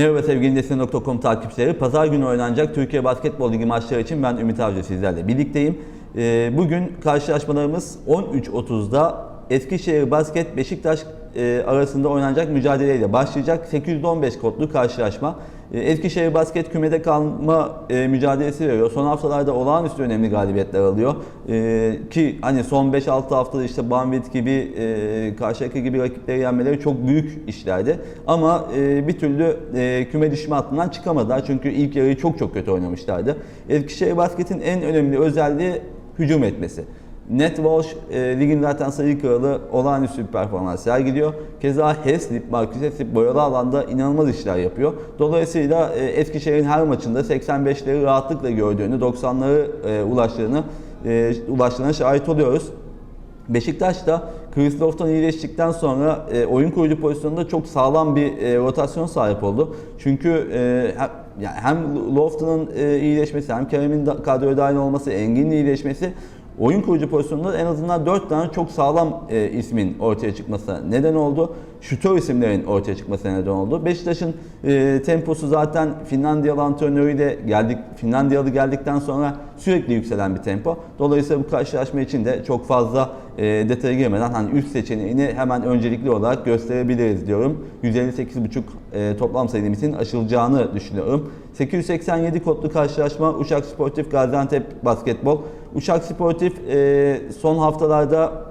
Merhaba sevgili Nesne.com takipçileri. Pazar günü oynanacak Türkiye Basketbol Ligi maçları için ben Ümit Avcı sizlerle birlikteyim. Ee, Bugün karşılaşmalarımız 13.30'da Eskişehir Basket Beşiktaş e, arasında oynanacak mücadeleyle başlayacak. 815 kodlu karşılaşma. Ee, Eskişehir Basket kümede kalma e, mücadelesi veriyor. Son haftalarda olağanüstü önemli galibiyetler alıyor. Ki hani son 5-6 haftada işte Banvit gibi, e, Karşıyaka gibi rakipleri yenmeleri çok büyük işlerdi. Ama e, bir türlü e, küme düşme hattından çıkamadılar. Çünkü ilk yarıyı çok çok kötü oynamışlardı. Eskişehir Basket'in en önemli özelliği hücum etmesi. Net Walsh e, ligin zaten sayı kralı olağanüstü bir performans sergiliyor. Keza Heslip, Marcus Heslip boyalı alanda inanılmaz işler yapıyor. Dolayısıyla e, Eskişehir'in her maçında 85'leri rahatlıkla gördüğünü, 90'ları e, ulaştığını, e, ulaştığına şahit oluyoruz. Beşiktaş da Chris Lofton iyileştikten sonra e, oyun kurucu pozisyonunda çok sağlam bir e, rotasyon sahip oldu. Çünkü e, hem, yani hem Lofton'un e, iyileşmesi hem Kerem'in kadroya dahil olması, Engin'in iyileşmesi oyun kurucu pozisyonunda en azından 4 tane çok sağlam e, ismin ortaya çıkmasına neden oldu. Şutör isimlerin ortaya çıkmasına neden oldu. Beşiktaş'ın e, temposu zaten Finlandiyalı antrenörüyle geldik, Finlandiyalı geldikten sonra sürekli yükselen bir tempo. Dolayısıyla bu karşılaşma için de çok fazla e, detaya girmeden hani üst seçeneğini hemen öncelikli olarak gösterebiliriz diyorum. 158.5 e, toplam sayı limitin aşılacağını düşünüyorum. 887 kodlu karşılaşma Uşak Sportif Gaziantep Basketbol. Uşak Sportif e, son haftalarda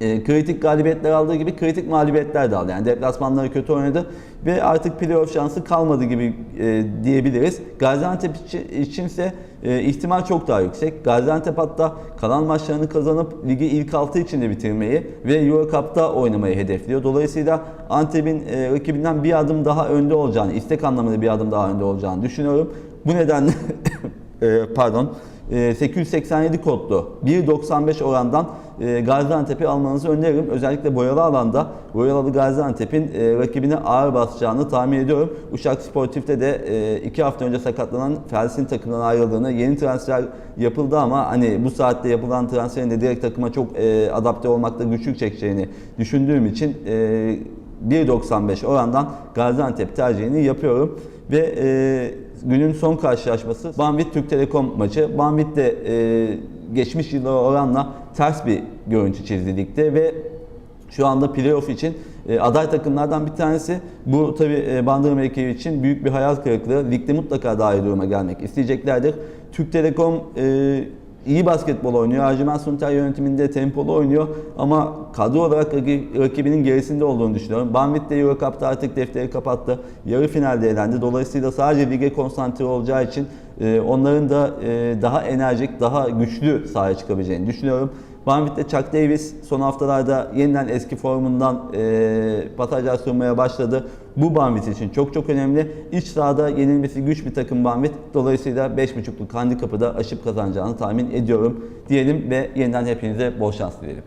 e, kritik galibiyetler aldığı gibi kritik mağlubiyetler de aldı. Yani deplasmanları kötü oynadı ve artık playoff şansı kalmadı gibi e, diyebiliriz. Gaziantep için, içinse e, ihtimal çok daha yüksek. Gaziantep hatta kalan maçlarını kazanıp ligi ilk 6 içinde bitirmeyi ve Euro Cup'ta oynamayı hedefliyor. Dolayısıyla Antep'in e, rakibinden bir adım daha önde olacağını, istek anlamında bir adım daha önde olacağını düşünüyorum. Bu nedenle e, pardon e, 887 kodlu 1.95 orandan e, Gaziantep'i almanızı öneririm. Özellikle boyalı alanda boyalı Gaziantep'in e, rakibine ağır basacağını tahmin ediyorum. Uşak Sportif'te de 2 hafta önce sakatlanan Felsin takımından ayrıldığını, yeni transfer yapıldı ama hani bu saatte yapılan transferin de direkt takıma çok e, adapte olmakta güçlük çekeceğini düşündüğüm için e, 1.95 orandan Gaziantep tercihini yapıyorum. Ve e, günün son karşılaşması Banvit Türk Telekom maçı. Banvit de e, geçmiş yıllara oranla ters bir görüntü çizdi ligde ve şu anda playoff için e, aday takımlardan bir tanesi. Bu tabi e, Bandırma ekibi için büyük bir hayal kırıklığı. Ligde mutlaka daha iyi duruma gelmek isteyeceklerdir. Türk Telekom e, iyi basketbol oynuyor. Ercüment Sunter yönetiminde tempolu oynuyor ama kadro olarak raki- rakibinin gerisinde olduğunu düşünüyorum. Banvit de Euro artık defteri kapattı. Yarı finalde elendi. Dolayısıyla sadece lige konsantre olacağı için onların da e, daha enerjik, daha güçlü sahaya çıkabileceğini düşünüyorum. Banvit'te Chuck Davis son haftalarda yeniden eski formundan e, pasajlar sunmaya başladı. Bu Banvit için çok çok önemli. İç sahada yenilmesi güç bir takım Banvit. Dolayısıyla 5.5'luk handikapı da aşıp kazanacağını tahmin ediyorum. Diyelim ve yeniden hepinize bol şans dilerim.